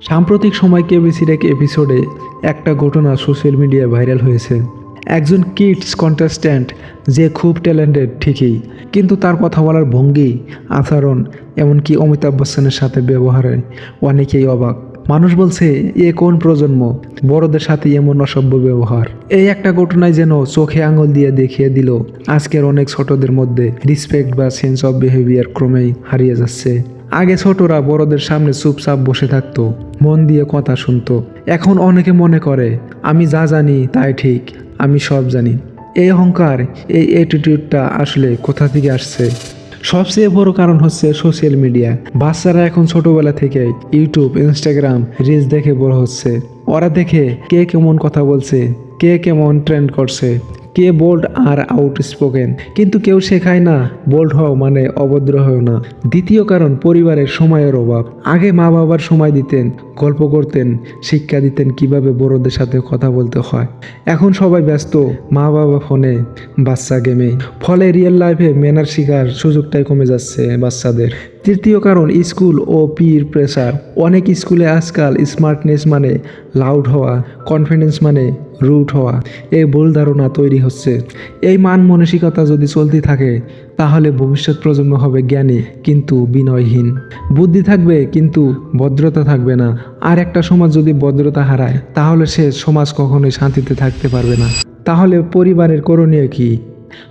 সাম্প্রতিক সময় কেবিসির এক এপিসোডে একটা ঘটনা সোশ্যাল মিডিয়ায় ভাইরাল হয়েছে। একজন কিডস কন্টেস্ট্যান্ট, যে খুব ট্যালেন্টেড, ঠিকই, কিন্তু তার কথা বলার ভঙ্গি, আচরণ, এমনকি অমিতাভ বচ্চনের সাথে ব্যবহারে অনেকেই অবাক। মানুষ বলছে, এ কোন প্রজন্ম? বড়দের সাথে এমন অসভ্য ব্যবহার। এই একটা ঘটনায় যেন চোখে আঙুল দিয়ে দেখিয়ে দিল, আজকের অনেক ছোটদের মধ্যে রিসপেক্ট বা সেন্স অফ বিহেভিয়ার ক্রমেই হারিয়ে যাচ্ছে। আগে ছোটরা বড়দের সামনে চুপচাপ বসে থাকতো, মন দিয়ে কথা শুনতো। এখন অনেকে মনে করে, আমি যা জানি তাই ঠিক, আমি সব জানি। এই অহংকার, এই অ্যাটিটিউডটা আসলে কোথা থেকে আসছে? সবচেয়ে বড় কারণ হচ্ছে সোশ্যাল মিডিয়া বাচ্চারা এখন ছোটবেলা থেকে ইউটিউব ইনস্টাগ্রাম রিলস দেখে বড় হচ্ছে। ওরা দেখে কে কেমন কথা বলছে, কে কেমন ট্রেন্ড করছে। কে বোল্ড আর আউট স্পোকেন কিন্তু কেউ শেখায় না বোল্ড হও মানে অভদ্র হও না। দ্বিতীয় কারণ, পরিবারের সময়ের অভাব। আগে মা বাবার সময় দিতেন, গল্প করতেন, শিক্ষা দিতেন কীভাবে বড়দের সাথে কথা বলতে হয়। এখন সবাই ব্যস্ত, মা বাবা ফোনে, বাচ্চা গেমে। ফলে রিয়েল লাইফে মেনার শিকার সুযোগটাই কমে যাচ্ছে বাচ্চাদের। তৃতীয় কারণ, স্কুল ও পির প্রেসার অনেক স্কুলে আজকাল স্মার্টনেস মানে লাউড হওয়া কনফিডেন্স মানে রুট হওয়া। এই ভুল ধারণা তৈরি হচ্ছে। এই মান মানসিকতা যদি চলতে থাকে, তাহলে ভবিষ্যৎ প্রজন্ম হবে জ্ঞানী কিন্তু বিনয়হীন। বুদ্ধি থাকবে কিন্তু ভদ্রতা থাকবে না। আর একটা সমাজ যদি ভদ্রতা হারায়, তাহলে সে সমাজ কখনোই শান্তিতে থাকতে পারবে না। তাহলে পরিবারের করণীয় কি?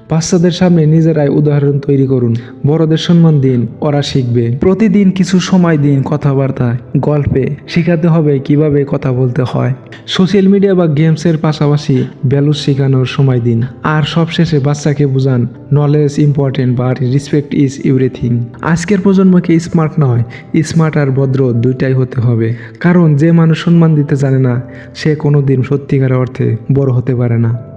বাচ্চাদের সামনে নিজেরাই উদাহরণ তৈরি করুন। বড়দের সম্মান দিন, ওরা শিখবে। প্রতিদিন কিছু সময় দিন কথাবার্তায় গল্পে। শেখাতে হবে কীভাবে কথা বলতে হয়। সোশ্যাল মিডিয়া বা গেমসের পাশাপাশি ভ্যালুস শেখানোর সময় দিন। আর সবশেষে বাচ্চাকে বুঝান knowledge important but respect is everything আজকের প্রজন্মকে স্মার্ট নয় স্মার্ট আর ভদ্র দুইটাই হতে হবে। কারণ যে মানুষ সম্মান দিতে জানে না, সে কোনোদিন সত্যিকার অর্থে বড় হতে পারে না।